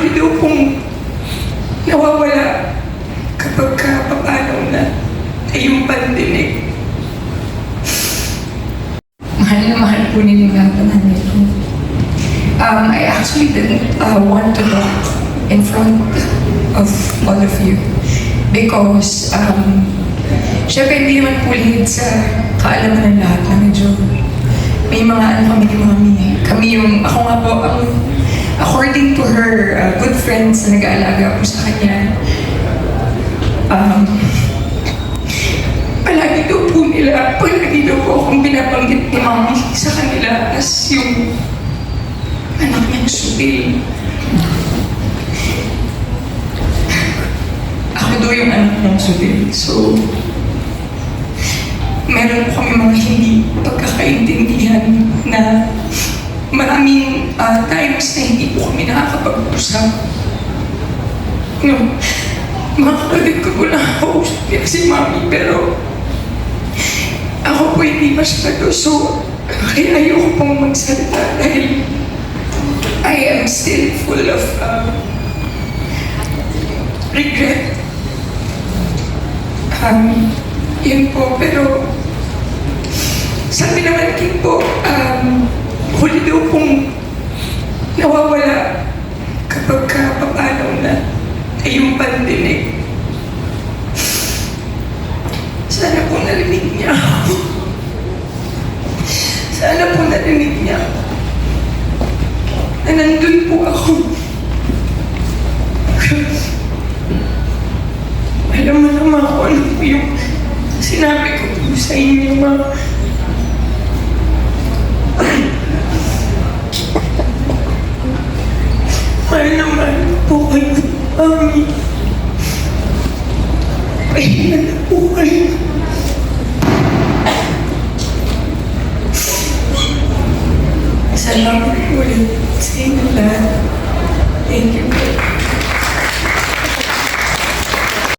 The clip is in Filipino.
huli daw pong nawawala kapag kapapanaw na ay yung pandinig. Mahal na mahal po nilingatan namin ito. Um, I actually didn't uh, want to talk in front of all of you because um, syempre hindi naman po lingid sa kaalaman ng lahat na medyo may mga ano kami ni mami. Kami yung, ako nga po, ang according to her uh, good friends na nag-aalaga po sa kanya, um, palagi daw po nila, palagi daw po akong binabanggit ni mami sa kanila as yung anak niyang sutil. Ako daw yung anak ng sutil. So, meron kami mga hindi pagkakaintindihan na maraming ah, times na hindi po kami nakakapag-usap. No, mga kapatid ko po nakakausap niya si mami pero ako po hindi masyado so kaya ayoko pong magsalita dahil I am still full of uh, regret. Um, yun po, pero sabi naman din po, um, huli daw pong nawawala kapag kapapanaw na ay yung pandinig. Sana po narinig niya ako. Sana po narinig niya ako. Na nandun po ako. Alam mo naman kung ano po yung sinabi ko po sa inyo, ma. Mahal na mahal po kayo, mami. Pahinga na po kayo. zijn lang in Zeeland.